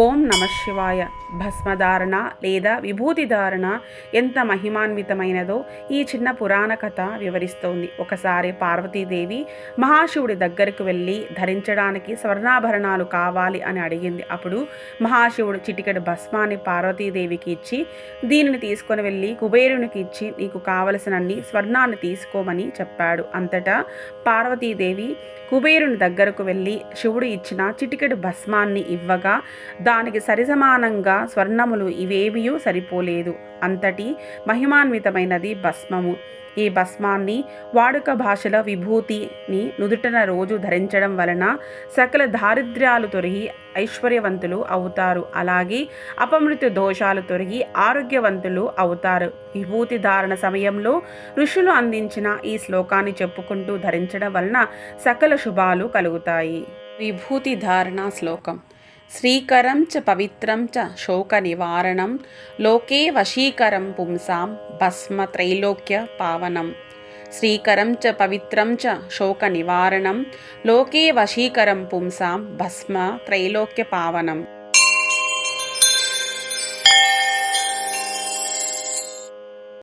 ఓం నమ శివాయ. భస్మధారణ లేదా విభూతి ధారణ ఎంత మహిమాన్వితమైనదో ఈ చిన్న పురాణ కథ వివరిస్తోంది. ఒకసారి పార్వతీదేవి మహాశివుడి దగ్గరకు వెళ్ళి ధరించడానికి స్వర్ణాభరణాలు కావాలి అని అడిగింది. అప్పుడు మహాశివుడు చిటికెడు భస్మాన్ని పార్వతీదేవికి ఇచ్చి దీనిని తీసుకొని వెళ్ళి కుబేరునికి ఇచ్చి నీకు కావలసినన్ని స్వర్ణాన్ని తీసుకోమని చెప్పాడు. అంతటా పార్వతీదేవి కుబేరుని దగ్గరకు వెళ్ళి శివుడు ఇచ్చిన చిటికెడు భస్మాన్ని ఇవ్వగా దానికి సరిసమానంగా స్వర్ణములు ఇవేవియూ సరిపోలేదు. అంతటి మహిమాన్వితమైనది భస్మము. ఈ భస్మాన్ని వాడుక భాషలో విభూతిని నుదుటన రోజు ధరించడం వలన సకల దారిద్ర్యాలు తొలగి ఐశ్వర్యవంతులు అవుతారు. అలాగే అపమృత్యు దోషాలు తొలగి ఆరోగ్యవంతులు అవుతారు. విభూతి ధారణ సమయంలో ఋషులు అందించిన ఈ శ్లోకాన్ని చెప్పుకుంటూ ధరించడం వలన సకల శుభాలు కలుగుతాయి. విభూతి ధారణ శ్లోకం. శ్రీకరం చ పవిత్రం చ శోక నివారణం లోకే వశీకరం పుంసాం భస్మ త్రైలోక్య పావనం. శ్రీకరం చ పవిత్రం చ శోక నివారణం లోకే వశీకరం పుంసాం భస్మ త్రైలోక్య పావనం.